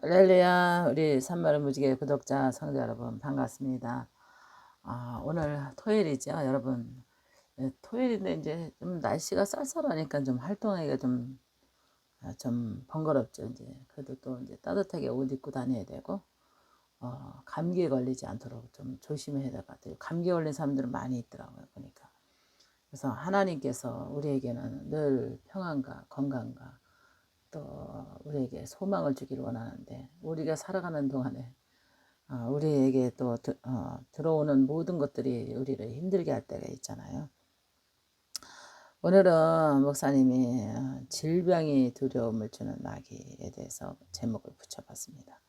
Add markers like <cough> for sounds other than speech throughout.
할렐루야 우리 산마을 무지개 구독자 성도 여러분 반갑습니다. 아, 오늘 토요일이죠 여러분. 예, 토요일인데 이제 좀 날씨가 쌀쌀하니까 좀 활동하기가 좀, 아, 좀 번거롭죠 이제. 그래도 또 이제 따뜻하게 옷 입고 다녀야 되고 어, 감기에 걸리지 않도록 좀 조심해야 될 것 같아요. 감기 걸린 사람들은 많이 있더라고요 보니까. 그래서 하나님께서 우리에게는 늘 평안과 건강과 또 우리에게 소망을 주기를 원하는데 우리가 살아가는 동안에 어, 우리에게 또 드, 어, 들어오는 모든 것들이 우리를 힘들게 할 때가 있잖아요. 오늘은 목사님이 어, 질병이 두려움을 주는 마귀에 대해서 제목을 붙여봤습니다.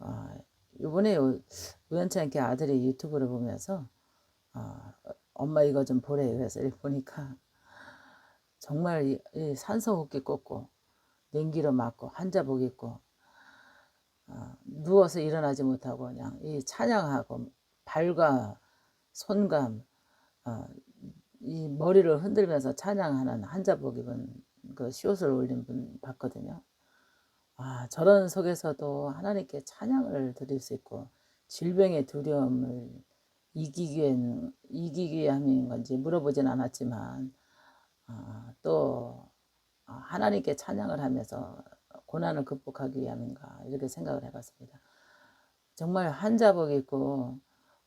어, 이번에 우연찮게 아들이 유튜브를 보면서 어, 엄마 이거 좀 보래요. 그래서 보니까 정말 이, 이 산소 호흡기 꽂고 냉기로 맞고 환자복 입고 어, 누워서 일어나지 못하고 그냥 이 찬양하고 발과 손감 어, 이 머리를 흔들면서 찬양하는 환자복 입은 그 시옷을 올린 분 봤거든요. 아 저런 속에서도 하나님께 찬양을 드릴 수 있고 질병의 두려움을 이기기 위한 이기기 위함인 건지 물어보진 않았지만 아, 또 어, 하나님께 찬양을 하면서 고난을 극복하기 위함인가 이렇게 생각을 해봤습니다. 정말 한자복 입고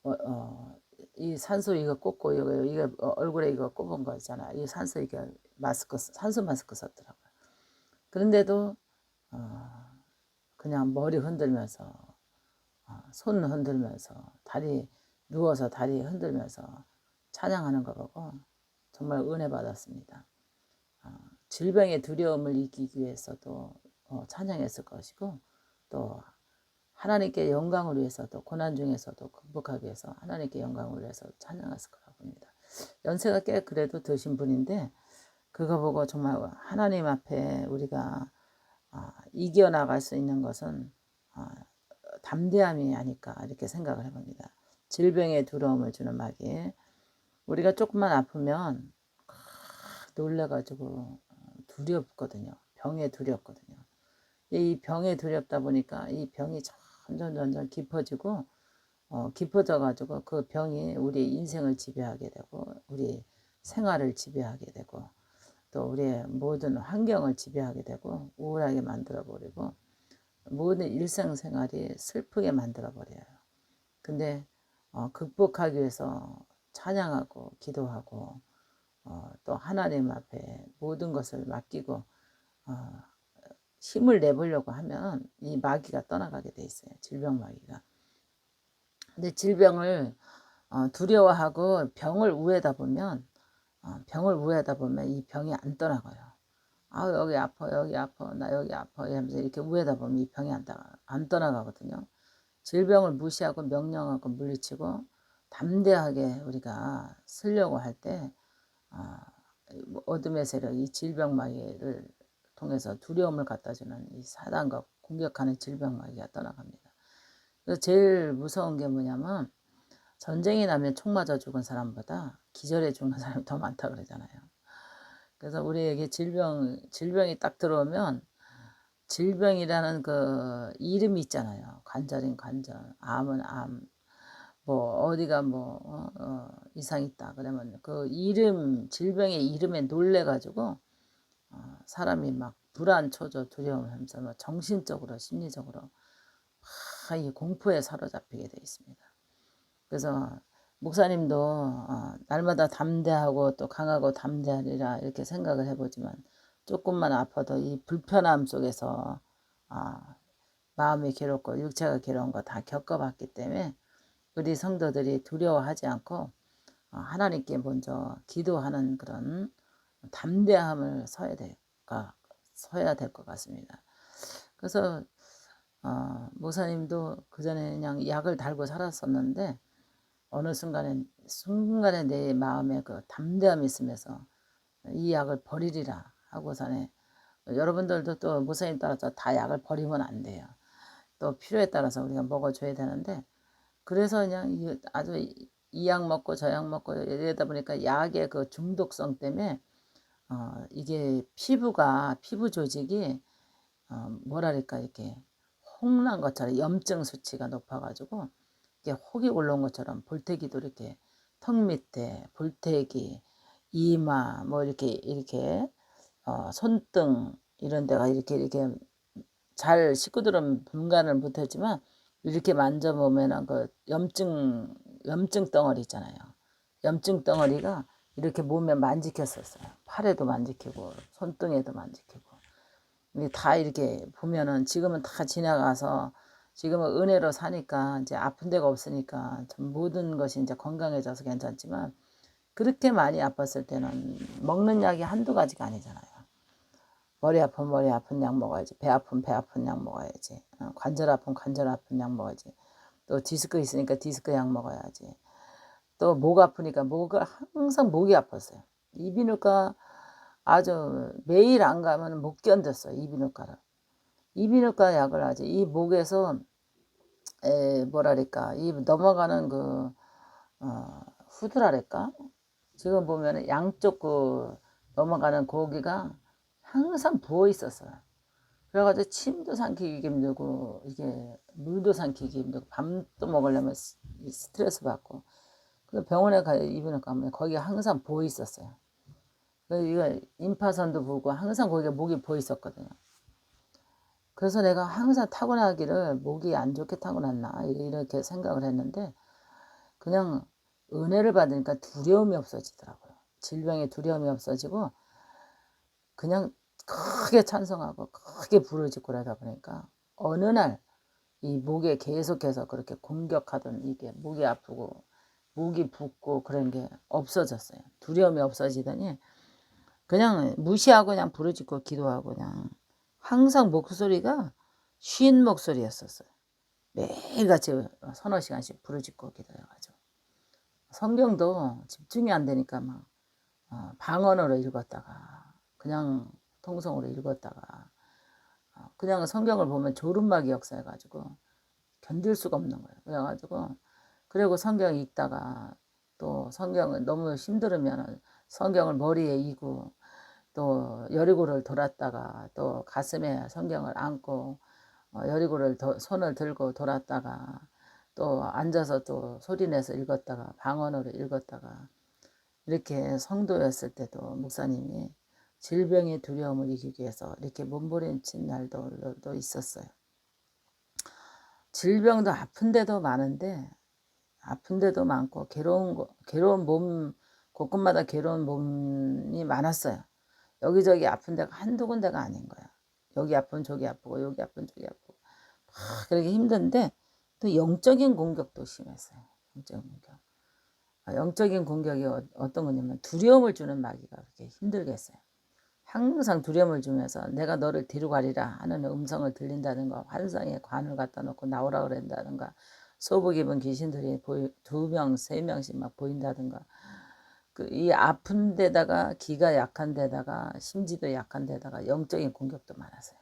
어, 어, 이 산소 이거 꽂고 이거 이거 얼굴에 이거 꼽은 거 있잖아. 이 산소 이게 마스크 산소 마스크 썼더라고요. 그런데도 어, 그냥 머리 흔들면서 어, 손 흔들면서 다리 누워서 다리 흔들면서 찬양하는 거 보고 정말 은혜 받았습니다. 어, 질병의 두려움을 이기기 위해서도 어, 찬양했을 것이고 또 하나님께 영광을 위해서도 고난 중에서도 극복하기 위해서 하나님께 영광을 위해서 찬양했을 거라고 봅니다. 연세가 꽤 그래도 드신 분인데 그거 보고 정말 하나님 앞에 우리가 아, 이겨나갈 수 있는 것은 아, 담대함이 아닐까 이렇게 생각을 해봅니다. 질병의 두려움을 주는 마귀 우리가 조금만 아프면 놀래가지고 두렵거든요. 병에 두렵거든요. 이 병에 두렵다 보니까 이 병이 점점 점점 깊어지고 어, 깊어져 가지고 그 병이 우리 인생을 지배하게 되고 우리 생활을 지배하게 되고 또 우리의 모든 환경을 지배하게 되고 우울하게 만들어 버리고 모든 일상생활이 슬프게 만들어 버려요. 근데 어, 극복하기 위해서 찬양하고 기도하고 어, 또 하나님 앞에 모든 것을 맡기고 어, 힘을 내보려고 하면 이 마귀가 떠나가게 돼 있어요. 질병 마귀가. 근데 질병을 어, 두려워하고 병을 우애다 보면 어, 병을 우애하다 보면 이 병이 안 떠나가요. 아 여기 아파 여기 아파 나 여기 아파 하면서 이렇게 우애다 보면 이 병이 안, 안 떠나가거든요. 질병을 무시하고 명령하고 물리치고 담대하게 우리가 쓰려고 할때 아, 뭐 어둠의 세력, 이 질병마귀를 통해서 두려움을 갖다주는 이 사단과 공격하는 질병마귀가 떠나갑니다. 제일 무서운 게 뭐냐면 전쟁이 나면 총 맞아 죽은 사람보다 기절해 죽는 사람이 더 많다 그러잖아요. 그래서 우리에게 질병 질병이 딱 들어오면 질병이라는 그 이름이 있잖아요. 관절인 관절, 암은 암, 뭐 어디가 뭐 어, 어, 이상 있다 그러면 그 이름 질병의 이름에 놀래 가지고 어, 사람이 막 불안 초조 두려움 하면서 뭐 정신적으로 심리적으로 막이 공포에 사로잡히게 돼 있습니다. 그래서 목사님도 어, 날마다 담대하고 또 강하고 담대하리라 이렇게 생각을 해보지만 조금만 아파도 이 불편함 속에서 아, 마음이 괴롭고 육체가 괴로운 거 다 겪어봤기 때문에 우리 성도들이 두려워하지 않고 어, 하나님께 먼저 기도하는 그런 담대함을 서야 될까 서야 될 것 같습니다. 그래서 어, 목사님도 그 전에 그냥 약을 달고 살았었는데 어느 순간에 순간에 내 마음에 그 담대함이 있으면서 이 약을 버리리라 하고서는 여러분들도 또 목사님 따라서 다 약을 버리면 안 돼요. 또 필요에 따라서 우리가 먹어줘야 되는데 그래서 그냥 아주 이 약 먹고 저 약 먹고 이러다 보니까 약의 그 중독성 때문에 어 이게 피부가 피부 조직이 어 뭐랄까 이렇게 혹난 것처럼 염증 수치가 높아가지고 이게 혹이 올라온 것처럼 볼태기도 이렇게 턱 밑에 볼태기 이마 뭐 이렇게 이렇게 어, 손등 이런 데가 이렇게 이렇게 잘 식구들은 분간을 못했지만 이렇게 만져보면은 그 염증 염증 덩어리 있잖아요. 염증 덩어리가 이렇게 몸에 만지켰었어요. 팔에도 만지키고 손등에도 만지키고 다 이렇게 보면은 지금은 다 지나가서 지금은 은혜로 사니까 이제 아픈 데가 없으니까 참 모든 것이 이제 건강해져서 괜찮지만 그렇게 많이 아팠을 때는 먹는 약이 한두 가지가 아니잖아요. 머리 아픈 머리 아픈 약 먹어야지. 배 아픈 배 아픈 약 먹어야지. 어, 관절 아픈 관절 아픈 약 먹어야지. 또 디스크 있으니까 디스크 약 먹어야지. 또 목 아프니까 목을 항상 목이 아팠어요. 이비인후과 아주 매일 안 가면 못 견뎠어요. 이비인후과를. 이비인후과 약을 하지. 이 목에서 에 뭐랄까 이 넘어가는 그 어, 후드랄까 지금 보면은 양쪽 그 넘어가는 고기가 항상 부어 있었어요. 그래가지고 침도 삼키기 힘들고 이게 물도 삼키기 힘들고 밥도 먹으려면 스- 스트레스 받고 그 병원에 가 입원을 가면 거기 항상 부어 있었어요. 그래서 이거 임파선도 부고 항상 거기에 목이 부어 있었거든요. 그래서 내가 항상 타고나기를 목이 안 좋게 타고났나 이렇게 생각을 했는데 그냥 은혜를 받으니까 두려움이 없어지더라고요. 질병의 두려움이 없어지고 그냥 크게 찬성하고 크게 부르짖고 그러다 보니까 어느 날 이 목에 계속해서 그렇게 공격하던 이게 목이 아프고 목이 붓고 그런 게 없어졌어요. 두려움이 없어지더니 그냥 무시하고 그냥 부르짖고 기도하고 그냥 항상 목소리가 쉰 목소리였었어요. 매일같이 서너 시간씩 부르짖고 기도해가지고 성경도 집중이 안 되니까 막 어, 방언으로 읽었다가 그냥 통성으로 읽었다가 어, 그냥 성경을 보면 졸음막이 역사해가지고 견딜 수가 없는 거예요. 그래가지고 그리고 성경 읽다가 또 성경을 너무 힘들으면 성경을 머리에 이고 또 여리고를 돌았다가 또 가슴에 성경을 안고 어, 여리고를 더- 손을 들고 돌았다가 또 앉아서 또 소리내서 읽었다가 방언으로 읽었다가 이렇게 성도였을 때도 목사님이 질병의 두려움을 이기기 위해서 이렇게 몸부림친 날도 도 있었어요. 질병도 아픈 데도 많은데 아픈 데도 많고 괴로운 거- 괴로운 몸 곳곳마다 괴로운 몸이 많았어요. 여기저기 아픈 데가 한두 군데가 아닌 거야. 여기 아프면 저기 아프고 여기 아프면 저기 아프고 막 그렇게 힘든데 또 영적인 공격도 심했어요. 영적인 공격. 아, 영적인 공격이 어- 어떤 거냐면 두려움을 주는 마귀가 그렇게 힘들게 했어요. 항상 두려움을 주면서 내가 너를 뒤로 가리라 하는 음성을 들린다든가 환상에 관을 갖다 놓고 나오라 그런다든가 소복 입은 귀신들이 두 명, 세 명씩 막 보인다든가 그 이 아픈 데다가 기가 약한 데다가 심지도 약한 데다가 영적인 공격도 많았어요.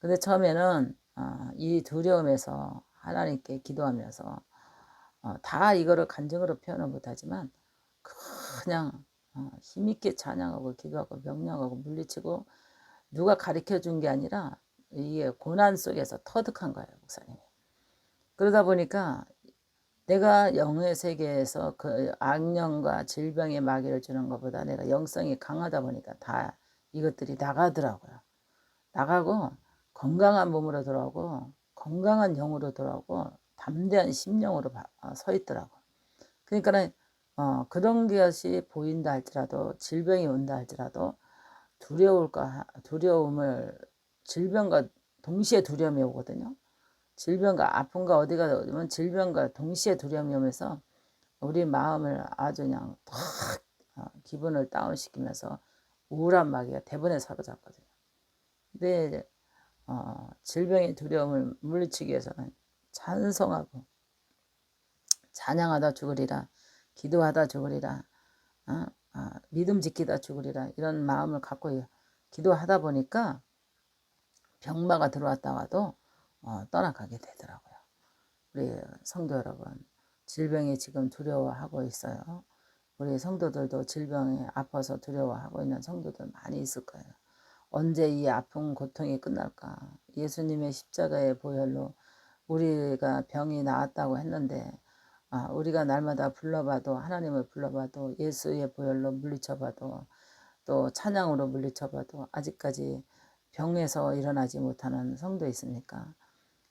근데 처음에는 어, 이 두려움에서 하나님께 기도하면서 어, 다 이거를 간증으로 표현은 못하지만 그냥 어, 힘있게 찬양하고 기도하고 명령하고 물리치고 누가 가르쳐 준 게 아니라 이게 고난 속에서 터득한 거예요, 목사님이. 그러다 보니까 내가 영의 세계에서 그 악령과 질병의 마귀를 주는 것보다 내가 영성이 강하다 보니까 다 이것들이 나가더라고요. 나가고 건강한 몸으로 돌아오고 건강한 영으로 돌아오고 담대한 심령으로 바- 어, 서 있더라고. 그러니까는 어, 그런 것이 보인다 할지라도 질병이 온다 할지라도 두려울까 하- 두려움을 질병과 동시에 두려움이 오거든요. 질병과 아픔과 어디가 오면 질병과 동시에 두려움이 오면서 우리 마음을 아주 그냥 탁 어, 기분을 다운시키면서 우울한 마귀가 대번에 사로잡거든요. 근데 어, 질병의 두려움을 물리치기 위해서는 찬송하고 찬양하다 죽으리라 기도하다 죽으리라 어? 아, 믿음 지키다 죽으리라 이런 마음을 갖고 기도하다 보니까 병마가 들어왔다가도 어, 떠나가게 되더라고요. 우리 성도 여러분 질병에 지금 두려워하고 있어요. 우리 성도들도 질병에 아파서 두려워하고 있는 성도들 많이 있을 거예요. 언제 이 아픈 고통이 끝날까? 예수님의 십자가의 보혈로 우리가 병이 나았다고 했는데 아, 우리가 날마다 불러봐도 하나님을 불러봐도 예수의 보혈로 물리쳐봐도 또 찬양으로 물리쳐봐도 아직까지 병에서 일어나지 못하는 성도 있습니까?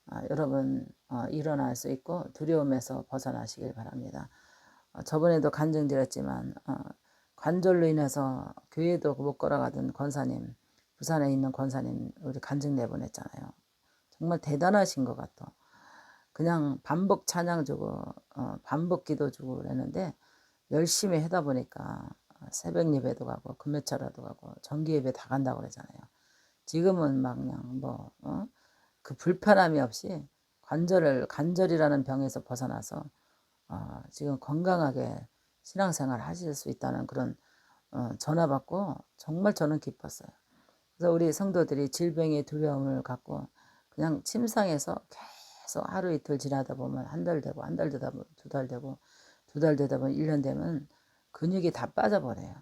아, 여러분 어, 일어날 수 있고 두려움에서 벗어나시길 바랍니다. 어, 저번에도 간증드렸지만 어, 관절로 인해서 교회도 못 걸어가던 권사님 부산에 있는 권사님 우리 간증 내보냈잖아요. 정말 대단하신 것 같아. 그냥 반복 찬양 주고 어, 반복 기도 주고 그랬는데 열심히 하다 보니까 새벽 예배도 가고 금요철에도 가고 정기 예배 다 간다고 그러잖아요. 지금은 막 그냥 뭐 어? 그 불편함이 없이 관절을 관절이라는 병에서 벗어나서 어, 지금 건강하게 신앙생활 하실 수 있다는 그런 어, 전화 받고 정말 저는 기뻤어요. 그래서 우리 성도들이 질병의 두려움을 갖고 그냥 침상에서 계속 하루 이틀 지나다 보면 한 달 되고 한 달 되다 보면 두 달 되고 두 달 되다 보면 1년 되면 근육이 다 빠져버려요.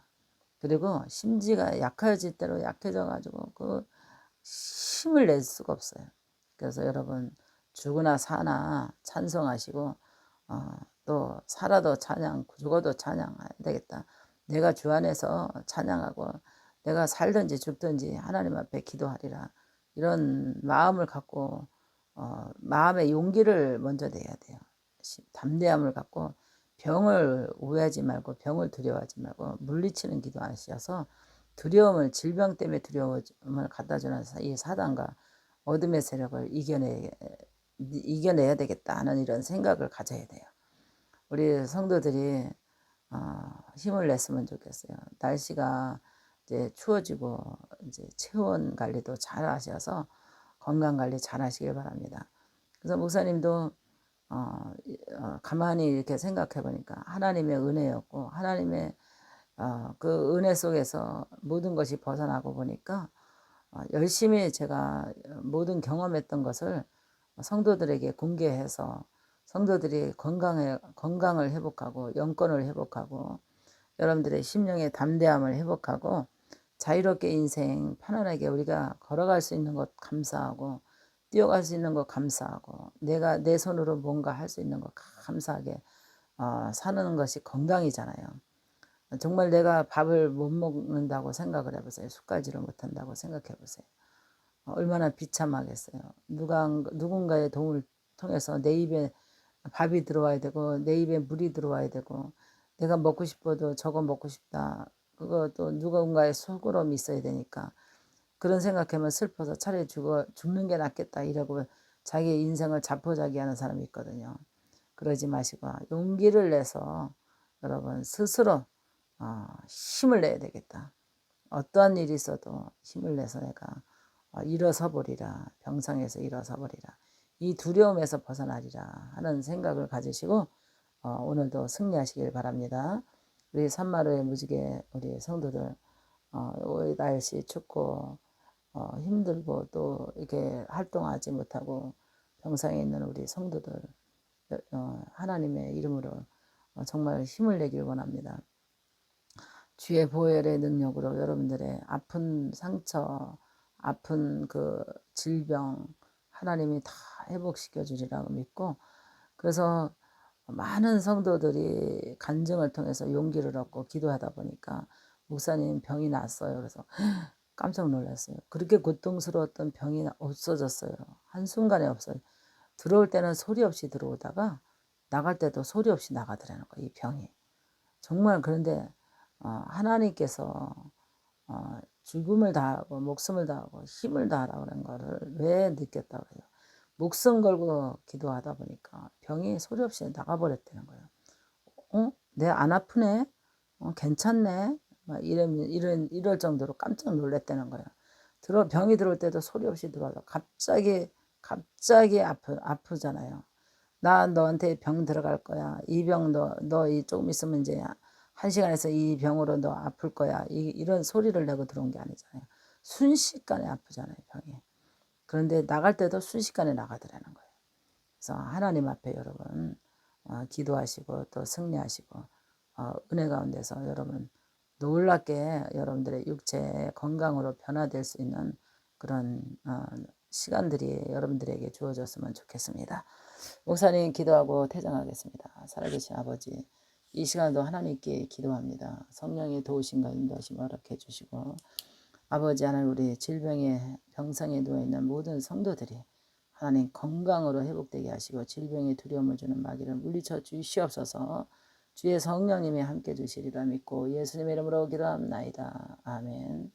그리고 심지가 약해질 대로 약해져 가지고 그 힘을 낼 수가 없어요. 그래서 여러분 죽으나 사나 찬송하시고 어, 또 살아도 찬양 죽어도 찬양해야 되겠다. 내가 주 안에서 찬양하고 내가 살든지 죽든지 하나님 앞에 기도하리라. 이런 마음을 갖고 어, 마음의 용기를 먼저 내야 돼요. 담대함을 갖고 병을 오해하지 말고 병을 두려워하지 말고 물리치는 기도 하셔서 두려움을 질병 때문에 두려움을 갖다 주는 이 사단과 어둠의 세력을 이겨내 이겨내야 되겠다 하는 이런 생각을 가져야 돼요. 우리 성도들이 어, 힘을 냈으면 좋겠어요. 날씨가 이제 추워지고 이제 체온 관리도 잘 하셔서 건강 관리 잘 하시길 바랍니다. 그래서 목사님도 어, 어, 가만히 이렇게 생각해 보니까 하나님의 은혜였고 하나님의 어, 그 은혜 속에서 모든 것이 벗어나고 보니까 어, 열심히 제가 모든 경험했던 것을 성도들에게 공개해서 성도들이 건강에, 건강을 회복하고 영권을 회복하고 여러분들의 심령의 담대함을 회복하고 자유롭게 인생 편안하게 우리가 걸어갈 수 있는 것 감사하고 뛰어갈 수 있는 것 감사하고 내가 내 손으로 뭔가 할 수 있는 것 감사하게 어, 사는 것이 건강이잖아요. 정말 내가 밥을 못 먹는다고 생각을 해보세요. 숟갈질을 못한다고 생각해 보세요. 얼마나 비참하겠어요. 누가 누군가의 도움을 통해서 내 입에 밥이 들어와야 되고 내 입에 물이 들어와야 되고 내가 먹고 싶어도 저거 먹고 싶다. 그것도 누군가의 속으로이 있어야 되니까 그런 생각하면 슬퍼서 차라리 죽어 죽는 게 낫겠다 이러고 자기 인생을 자포자기하는 사람이 있거든요. 그러지 마시고 용기를 내서 여러분 스스로 어, 힘을 내야 되겠다. 어떠한 일이 있어도 힘을 내서 내가 어, 일어서 버리라. 병상에서 일어서 버리라. 이 두려움에서 벗어나리라 하는 생각을 가지시고 어, 오늘도 승리하시길 바랍니다. 우리 산마루의 무지개 우리 성도들 어, 날씨 춥고 어, 힘들고 또 이렇게 활동하지 못하고 병상에 있는 우리 성도들 어, 하나님의 이름으로 어, 정말 힘을 내길 원합니다. 주의 보혈의 능력으로 여러분들의 아픈 상처, 아픈 그 질병 하나님이 다 회복시켜 주리라고 믿고 그래서 많은 성도들이 간증을 통해서 용기를 얻고 기도하다 보니까 목사님 병이 났어요. 그래서 <gasps> 깜짝 놀랐어요. 그렇게 고통스러웠던 병이 없어졌어요. 한순간에 없어요. 들어올 때는 소리 없이 들어오다가 나갈 때도 소리 없이 나가더라는 거예요. 이 병이. 정말 그런데 어, 하나님께서 어, 죽음을 다하고 목숨을 다하고 힘을 다하라고 그런 거를 왜 느꼈다 그래요. 목숨 걸고 기도하다 보니까 병이 소리 없이 나가버렸다는 거예요. 어? 내 안 아프네? 어, 괜찮네? 막 이런, 이런, 이럴 정도로 깜짝 놀랐다는 거예요. 들어, 병이 들어올 때도 소리 없이 들어와서 갑자기, 갑자기 아프, 아프잖아요. 나 너한테 병 들어갈 거야. 이 병 너, 너 조금 있으면 이제 한 시간에서 이 병으로 너 아플 거야. 이, 이런 소리를 내고 들어온 게 아니잖아요. 순식간에 아프잖아요, 병이. 그런데 나갈 때도 순식간에 나가더라는 거예요. 그래서 하나님 앞에 여러분 어, 기도하시고 또 승리하시고 어, 은혜 가운데서 여러분 놀랍게 여러분들의 육체 건강으로 변화될 수 있는 그런 어, 시간들이 여러분들에게 주어졌으면 좋겠습니다. 목사님 기도하고 퇴장하겠습니다. 살아계신 아버지 이 시간도 하나님께 기도합니다. 성령의 도우심과 인도하심 허락해 주시고 아버지 하나님 우리 질병에 병상에 누워 있는 모든 성도들이 하나님 건강으로 회복되게 하시고 질병의 두려움을 주는 마귀를 물리쳐 주시옵소서. 주의 성령님이 함께 주시리라 믿고 예수님의 이름으로 기도합나이다. 아멘.